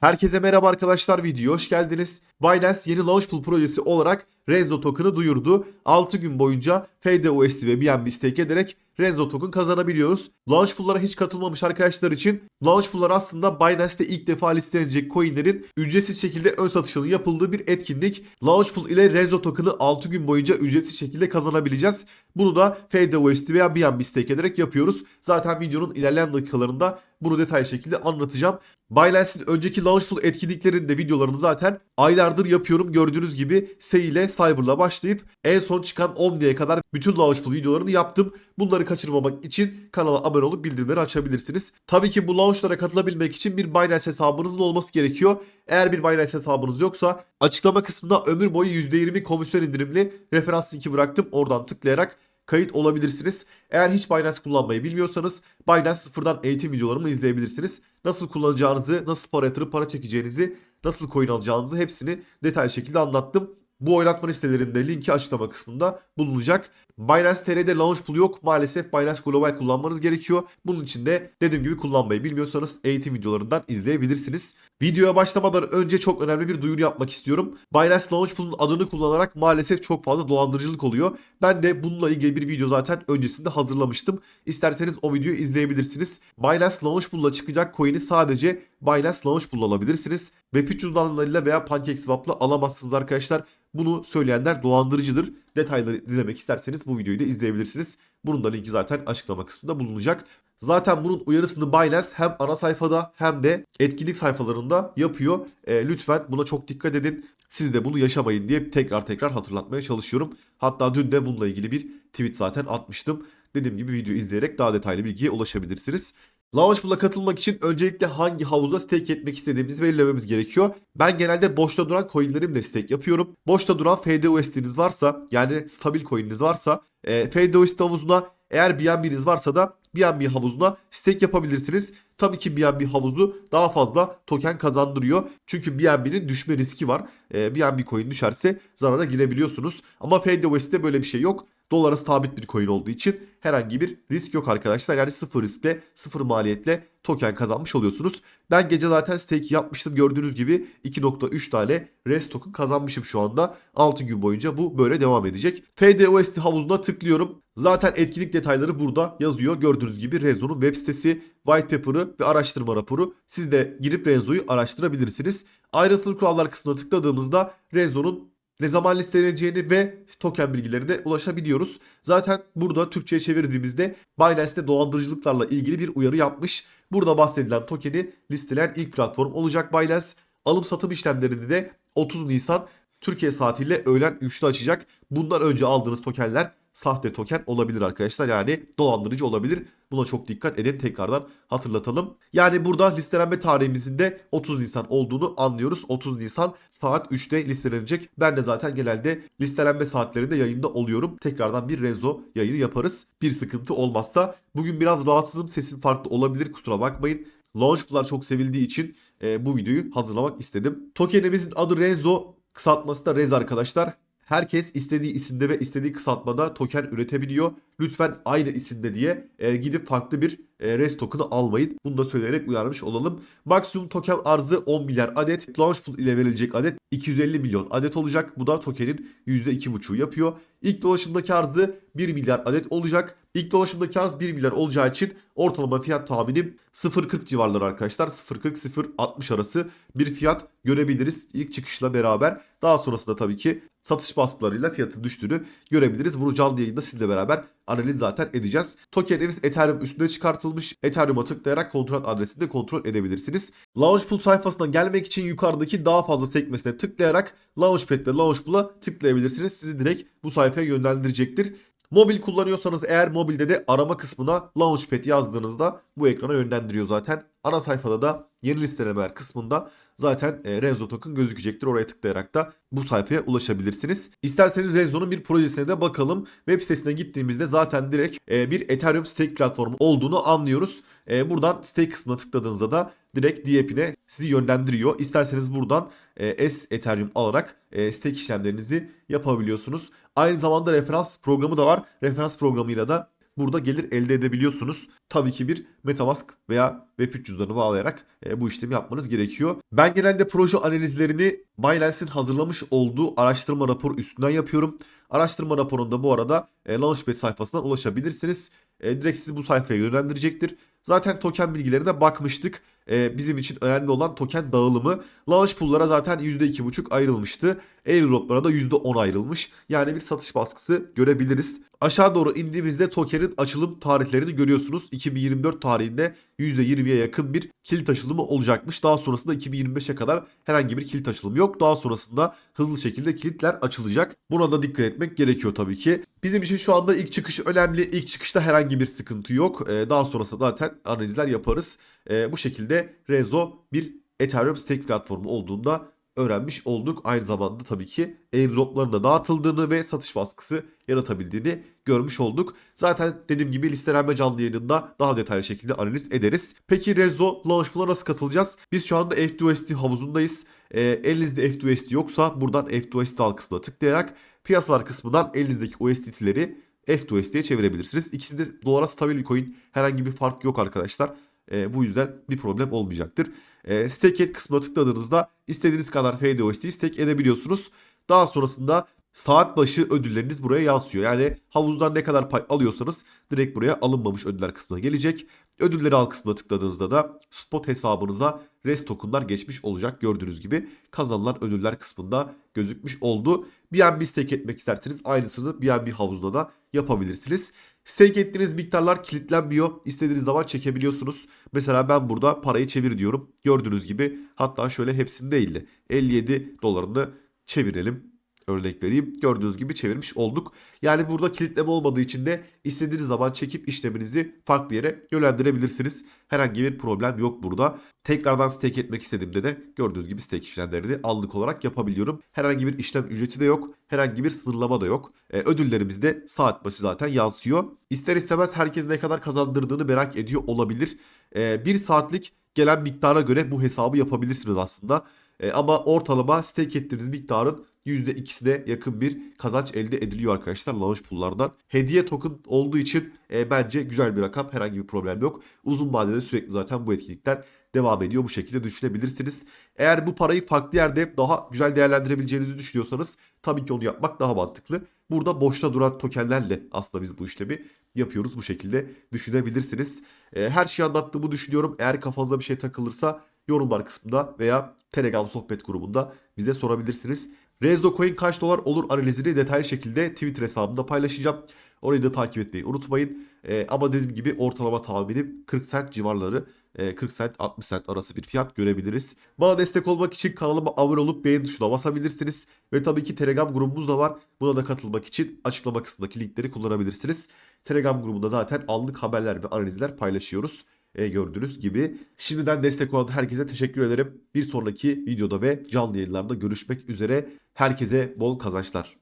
Herkese merhaba arkadaşlar videoya hoş geldiniz. Binance yeni Launchpool projesi olarak Renzo token'ı duyurdu. 6 gün boyunca FDUSD ve BNB stake ederek Renzo token kazanabiliyoruz. Launchpool'lara hiç katılmamış arkadaşlar için Launchpool'lar aslında Binance'te ilk defa listelenecek coinlerin ücretsiz şekilde ön satışının yapıldığı bir etkinlik. Launchpool ile Renzo token'ı 6 gün boyunca ücretsiz şekilde kazanabileceğiz. Bunu da FDUSD veya BNB stake ederek yapıyoruz. Zaten videonun ilerleyen dakikalarında bunu detaylı şekilde anlatacağım. Binance'in önceki Launchpool etkinliklerinin de videolarını zaten aylardır yapıyorum. Gördüğünüz gibi Sei ile Cyber'la başlayıp en son çıkan Omni'ye kadar bütün Launchpool videolarını yaptım. Bunları kaçırmamak için kanala abone olup bildirimleri açabilirsiniz. Tabii ki bu launchlara katılabilmek için bir Binance hesabınızın olması gerekiyor. Eğer bir Binance hesabınız yoksa açıklama kısmında ömür boyu %20 komisyon indirimli referans linki bıraktım. Oradan tıklayarak kayıt olabilirsiniz. Eğer hiç Binance kullanmayı bilmiyorsanız Binance sıfırdan eğitim videolarımı izleyebilirsiniz. Nasıl kullanacağınızı, nasıl para yatırıp para çekeceğinizi, nasıl coin alacağınızı hepsini detaylı şekilde anlattım. Bu oynatma listelerinde linki açıklama kısmında bulunacak. Binance TR'de launch pool yok. Maalesef Binance Global kullanmanız gerekiyor. Bunun için de dediğim gibi kullanmayı bilmiyorsanız eğitim videolarından izleyebilirsiniz. Videoya başlamadan önce çok önemli bir duyuru yapmak istiyorum. Binance Launch Pool'un adını kullanarak maalesef çok fazla dolandırıcılık oluyor. Ben de bununla ilgili bir video zaten öncesinde hazırlamıştım. İsterseniz o videoyu izleyebilirsiniz. Binance Launch Pool'la çıkacak coin'i sadece Binance Launch Pool'la alabilirsiniz. Web3 cüzdanlarıyla veya PancakeSwap'la alamazsınız arkadaşlar. Bunu söyleyenler dolandırıcıdır. Detayları dinlemek isterseniz bu videoyu da izleyebilirsiniz. Bunun da linki zaten açıklama kısmında bulunacak. Zaten bunun uyarısını Binance hem ana sayfada hem de etkinlik sayfalarında yapıyor. E, lütfen buna çok dikkat edin. Siz de bunu yaşamayın diye tekrar tekrar hatırlatmaya çalışıyorum. Hatta dün de bununla ilgili bir tweet zaten atmıştım. Dediğim gibi video izleyerek daha detaylı bilgiye ulaşabilirsiniz. Launchpool'a katılmak için öncelikle hangi havuzda stake etmek istediğimizi belirlememiz gerekiyor. Ben genelde boşta duran coinlerimle stake yapıyorum. Boşta duran FDUSD'niz varsa yani stabil coin'iniz varsa e, FDUSD havuzuna eğer BNB'niz varsa da BNB havuzuna stake yapabilirsiniz. Tabii ki BNB havuzu daha fazla token kazandırıyor. Çünkü BNB'nin düşme riski var. E, BNB coin düşerse zarara girebiliyorsunuz. Ama FDUSD'de böyle bir şey yok. Dolara sabit bir coin olduğu için herhangi bir risk yok arkadaşlar. Yani sıfır riskle, sıfır maliyetle token kazanmış oluyorsunuz. Ben gece zaten stake yapmıştım. Gördüğünüz gibi 2.3 tane RES token kazanmışım şu anda. 6 gün boyunca bu böyle devam edecek. FDUSD havuzuna tıklıyorum. Zaten etkinlik detayları burada yazıyor. Gördüğünüz gibi Renzo'nun web sitesi, white paper'ı ve araştırma raporu. Siz de girip Renzo'yu araştırabilirsiniz. Ayrıntılı kurallar kısmına tıkladığımızda Renzo'nun ne zaman listeleneceğini ve token bilgilerine ulaşabiliyoruz. Zaten burada Türkçe'ye çevirdiğimizde Binance'de dolandırıcılıklarla ilgili bir uyarı yapmış. Burada bahsedilen tokeni listeleyen ilk platform olacak Binance. Alım satım işlemlerini de 30 Nisan Türkiye saatiyle öğlen 3'te açacak. Bundan önce aldığınız tokenler sahte token olabilir arkadaşlar. Yani dolandırıcı olabilir. Buna çok dikkat edin. Tekrardan hatırlatalım. Yani burada listelenme tarihimizin de 30 Nisan olduğunu anlıyoruz. 30 Nisan saat 3'te listelenecek. Ben de zaten genelde listelenme saatlerinde yayında oluyorum. Tekrardan bir Renzo yayını yaparız. Bir sıkıntı olmazsa. Bugün biraz rahatsızım. Sesim farklı olabilir. Kusura bakmayın. Launchpool'lar çok sevildiği için e, bu videoyu hazırlamak istedim. Tokenimizin adı Renzo. Kısaltması da Rez arkadaşlar. Herkes istediği isimde ve istediği kısaltmada token üretebiliyor. Lütfen aynı isimde diye e, gidip farklı bir e, REST token'ı almayın. Bunu da söyleyerek uyarmış olalım. Maksimum token arzı 10 milyar adet. Launchpool ile verilecek adet 250 milyon adet olacak. Bu da tokenin %2,5'u yapıyor. İlk dolaşımdaki arzı 1 milyar adet olacak. İlk dolaşımdaki arz 1 milyar olacağı için ortalama fiyat tahminim 0.40 civarları arkadaşlar. 0.40-0.60 arası bir fiyat görebiliriz ilk çıkışla beraber. Daha sonrasında tabii ki satış baskılarıyla fiyatın düştüğünü görebiliriz. Bunu canlı yayında sizle beraber analiz zaten edeceğiz. Tokenimiz Ethereum üstüne çıkartılmış. Ethereum'a tıklayarak kontrat adresini de kontrol edebilirsiniz. Launchpool sayfasına gelmek için yukarıdaki daha fazla sekmesine tıklayarak Launchpad ve Launchpool'a tıklayabilirsiniz. Sizi direkt bu sayfaya yönlendirecektir. Mobil kullanıyorsanız eğer mobilde de arama kısmına Launchpad yazdığınızda bu ekrana yönlendiriyor zaten. Ana sayfada da yeni listelemeler kısmında zaten e, Renzo Token gözükecektir. Oraya tıklayarak da bu sayfaya ulaşabilirsiniz. İsterseniz Renzo'nun bir projesine de bakalım. Web sitesine gittiğimizde zaten direkt e, bir Ethereum stake platformu olduğunu anlıyoruz. E, buradan stake kısmına tıkladığınızda da direkt DApp'ine sizi yönlendiriyor. İsterseniz buradan S Ethereum alarak e, stake işlemlerinizi yapabiliyorsunuz. Aynı zamanda referans programı da var. Referans programıyla da burada gelir elde edebiliyorsunuz. Tabii ki bir Metamask veya Web3 cüzdanı bağlayarak e, bu işlemi yapmanız gerekiyor. Ben genelde proje analizlerini Binance'in hazırlamış olduğu araştırma raporu üstünden yapıyorum. Araştırma raporunda bu arada e, Launchpad sayfasından ulaşabilirsiniz. E, direkt sizi bu sayfaya yönlendirecektir. Zaten token bilgilerine bakmıştık. E, bizim için önemli olan token dağılımı. Launch pool'lara zaten %2,5 ayrılmıştı. Airdrop'lara da %10 ayrılmış. Yani bir satış baskısı görebiliriz. Aşağı doğru indiğimizde tokenin açılım tarihlerini görüyorsunuz. 2024 tarihinde %20'ye yakın bir kilit açılımı olacakmış. Daha sonrasında 2025'e kadar herhangi bir kilit açılımı yok. Daha sonrasında hızlı şekilde kilitler açılacak. Buna da dikkat etmek gerekiyor tabii ki. Bizim için şu anda ilk çıkış önemli. İlk çıkışta herhangi bir sıkıntı yok. Ee, daha sonrasında zaten analizler yaparız. Ee, bu şekilde Rezo bir Ethereum stake platformu olduğunda öğrenmiş olduk. Aynı zamanda tabii ki airdropların da dağıtıldığını ve satış baskısı yaratabildiğini görmüş olduk. Zaten dediğim gibi listelenme canlı yayınında daha detaylı şekilde analiz ederiz. Peki Rezo Launchpool'a nasıl katılacağız? Biz şu anda F2ST havuzundayız. E, elinizde F2ST yoksa buradan F2ST al kısmına tıklayarak piyasalar kısmından elinizdeki USDT'leri F2ST'ye çevirebilirsiniz. İkisi de dolara stabil bir coin. Herhangi bir fark yok arkadaşlar. E, bu yüzden bir problem olmayacaktır. E, stake et kısmına tıkladığınızda istediğiniz kadar FDOST'yi stake edebiliyorsunuz. Daha sonrasında saat başı ödülleriniz buraya yansıyor. Yani havuzdan ne kadar pay alıyorsanız direkt buraya alınmamış ödüller kısmına gelecek. Ödülleri al kısmına tıkladığınızda da spot hesabınıza rest tokenlar geçmiş olacak. Gördüğünüz gibi kazanılan ödüller kısmında gözükmüş oldu. BNB stake etmek isterseniz aynısını BNB havuzunda da yapabilirsiniz. Stake ettiğiniz miktarlar kilitlenmiyor. İstediğiniz zaman çekebiliyorsunuz. Mesela ben burada parayı çevir diyorum. Gördüğünüz gibi hatta şöyle hepsini değil de 57 dolarını çevirelim. Örnek vereyim. Gördüğünüz gibi çevirmiş olduk. Yani burada kilitleme olmadığı için de istediğiniz zaman çekip işleminizi farklı yere yönlendirebilirsiniz. Herhangi bir problem yok burada. Tekrardan stake etmek istediğimde de gördüğünüz gibi stake işlemlerini anlık olarak yapabiliyorum. Herhangi bir işlem ücreti de yok. Herhangi bir sınırlama da yok. E, ödüllerimiz de saat başı zaten yansıyor. İster istemez herkes ne kadar kazandırdığını merak ediyor olabilir. E, bir saatlik gelen miktara göre bu hesabı yapabilirsiniz aslında. E, ama ortalama stake ettiğiniz miktarın %2'sine yakın bir kazanç elde ediliyor arkadaşlar launch pool'lardan. Hediye token olduğu için e, bence güzel bir rakam. Herhangi bir problem yok. Uzun vadede sürekli zaten bu etkinlikler devam ediyor. Bu şekilde düşünebilirsiniz. Eğer bu parayı farklı yerde daha güzel değerlendirebileceğinizi düşünüyorsanız tabii ki onu yapmak daha mantıklı. Burada boşta duran tokenlerle aslında biz bu işlemi yapıyoruz. Bu şekilde düşünebilirsiniz. E, her şeyi anlattığımı düşünüyorum. Eğer kafanıza bir şey takılırsa yorumlar kısmında veya Telegram sohbet grubunda bize sorabilirsiniz. Rezo Coin kaç dolar olur analizini detaylı şekilde Twitter hesabımda paylaşacağım. Orayı da takip etmeyi unutmayın. Ee, ama dediğim gibi ortalama tahminim 40 cent civarları. e, 40 cent 60 cent arası bir fiyat görebiliriz. Bana destek olmak için kanalıma abone olup beğen tuşuna basabilirsiniz. Ve tabii ki Telegram grubumuz da var. Buna da katılmak için açıklama kısmındaki linkleri kullanabilirsiniz. Telegram grubunda zaten anlık haberler ve analizler paylaşıyoruz e, gördüğünüz gibi. Şimdiden destek olan herkese teşekkür ederim. Bir sonraki videoda ve canlı yayınlarda görüşmek üzere. Herkese bol kazançlar.